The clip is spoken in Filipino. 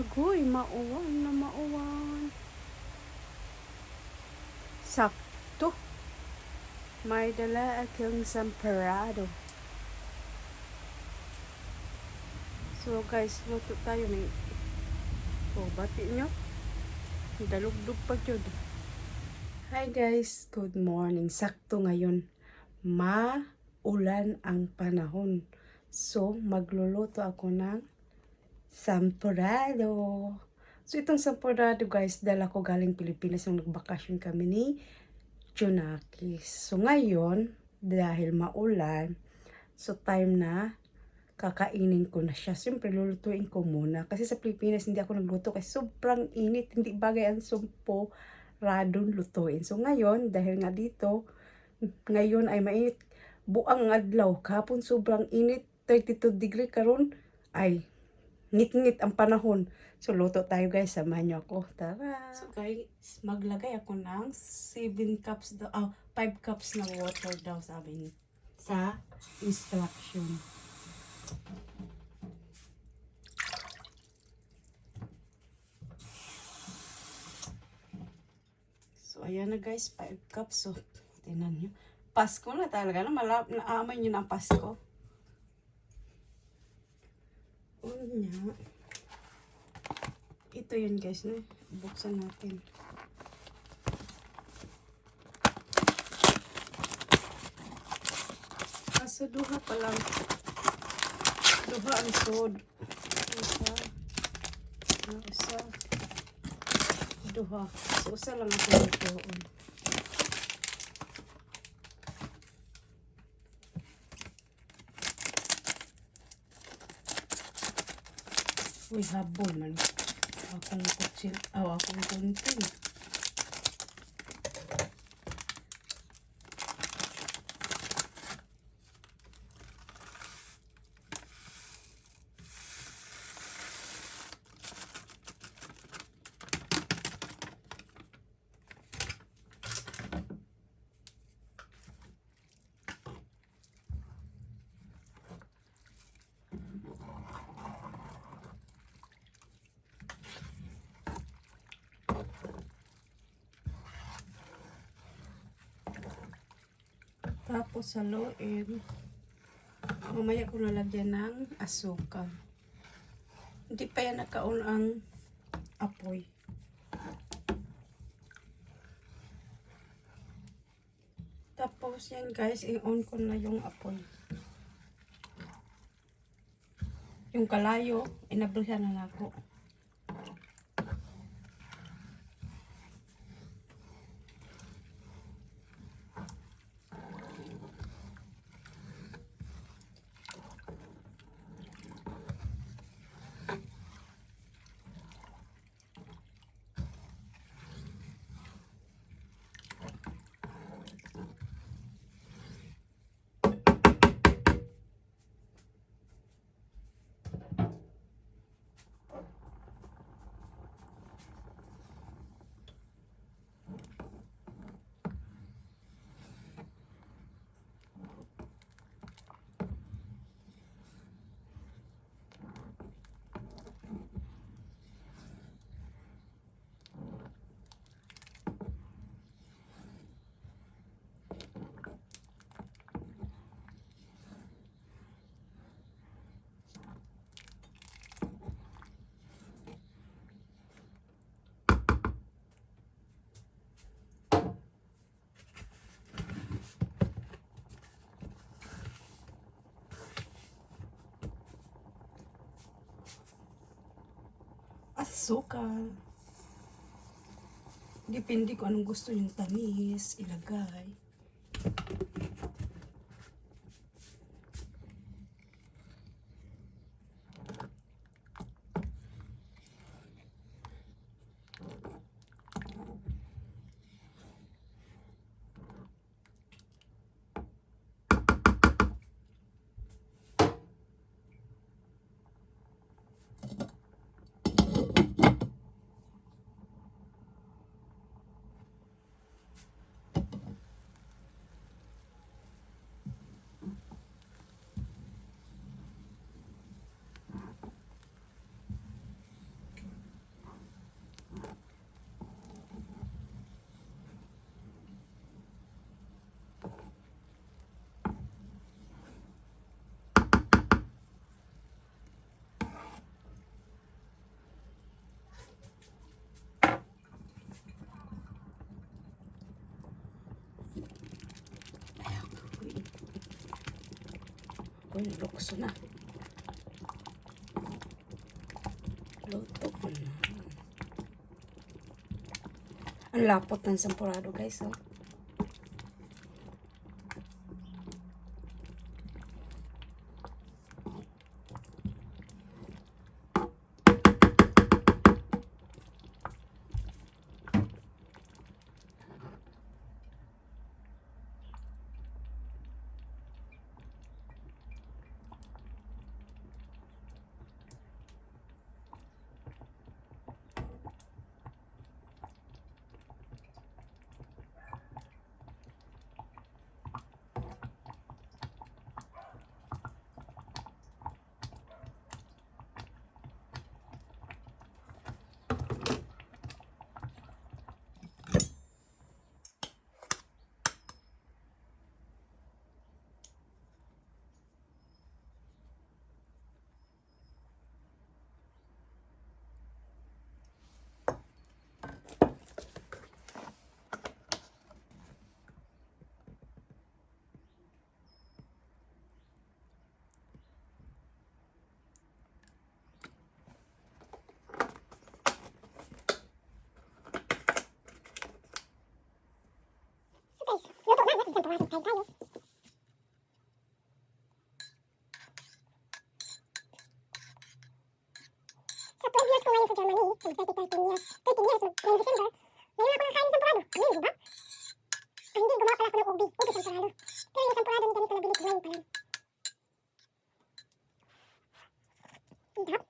Agoy, mauwan na mauwan. Sakto. May dala akong samparado. So guys, luto tayo ng Oh, bati nyo. Dalugdog pa yun. Hi guys, good morning. Sakto ngayon. Ma-ulan ang panahon. So, magluluto ako ng sampurado. So, itong sampurado guys, dala ko galing Pilipinas nung nagbakasyon kami ni Junakis. So, ngayon, dahil maulan, so time na kakainin ko na siya. Siyempre, lulutuin ko muna. Kasi sa Pilipinas, hindi ako nagluto kasi sobrang init. Hindi bagay ang sumpo radon lutuin. So, ngayon, dahil nga dito, ngayon ay mainit. Buang adlaw. Kapon sobrang init. 32 degree karon ay ngit-ngit ang panahon. So, luto tayo guys. Samahan niyo ako. Tara! So, guys, maglagay ako ng 7 cups, daw, ah, 5 cups na water daw sabi ni sa instruction. So, ayan na guys, 5 cups. So, tinan nyo. Pasko na talaga. Na, malap, naaman nyo ng Pasko. Unya. Ito yun guys. No? Buksan natin. Kaso duha pa lang. Duha ang sod. Isa. Isa. Duha. So, usa lang ako nagtuon. Uy, habol man. Akong kutsil. Aw, akong gunting. Tapos haluin. Mamaya ko nalagyan ng asukal. Hindi pa yan nakaon ang apoy. Tapos yan guys, i-on ko na yung apoy. Yung kalayo, inablihan na ako. Asukal. Depende kung anong gusto yung tamis, ilagay. Uy, lukso na. Luto ko na. Ang lapot ng sampurado guys, oh. Natin temporado. Kain tayo. Sa 12 years ko ngayon sa Germany, so 30, 13 years, 13 years, ngayong December, ngayon ako nakakain ng temporado. Amazing, di ba? Ah, hindi, gumawa pala ako ng ubi. Ubi.